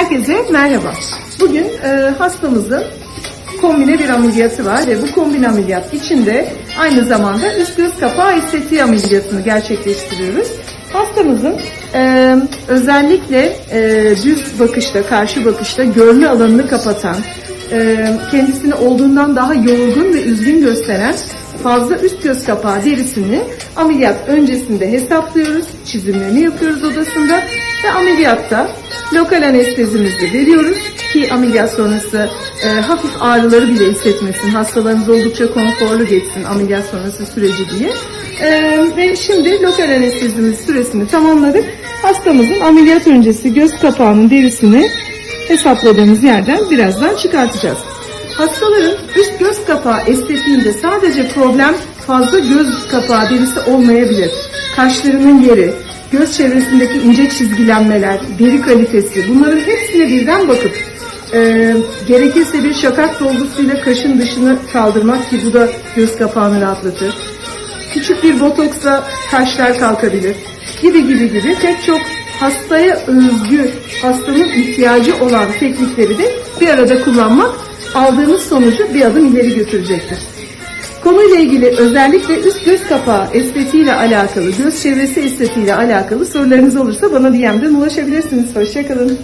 Herkese merhaba. Bugün e, hastamızın kombine bir ameliyatı var ve bu kombine ameliyat içinde aynı zamanda üst göz kapağı estetiği ameliyatını gerçekleştiriyoruz. Hastamızın e, özellikle e, düz bakışta, karşı bakışta görme alanını kapatan, e, kendisini olduğundan daha yorgun ve üzgün gösteren fazla üst göz kapağı derisini ameliyat öncesinde hesaplıyoruz, çizimlerini yapıyoruz odasında ve ameliyatta lokal anestezimizi veriyoruz ki ameliyat sonrası e, hafif ağrıları bile hissetmesin, hastalarımız oldukça konforlu geçsin ameliyat sonrası süreci diye. E, ve şimdi lokal anestezimiz süresini tamamladık. Hastamızın ameliyat öncesi göz kapağının derisini hesapladığımız yerden birazdan çıkartacağız. Hastaların üst göz kapağı estetiğinde sadece problem fazla göz kapağı derisi olmayabilir. Kaşlarının yeri, göz çevresindeki ince çizgilenmeler, deri kalitesi bunların hepsine birden bakıp e, gerekirse bir şakak dolgusuyla kaşın dışını kaldırmak ki bu da göz kapağını rahatlatır. Küçük bir botoksla kaşlar kalkabilir gibi gibi gibi pek çok hastaya özgü, hastanın ihtiyacı olan teknikleri de bir arada kullanmak aldığımız sonucu bir adım ileri götürecektir. Konuyla ilgili özellikle üst göz kapağı estetiğiyle alakalı, göz çevresi estetiğiyle alakalı sorularınız olursa bana DM'den ulaşabilirsiniz. Hoşçakalın.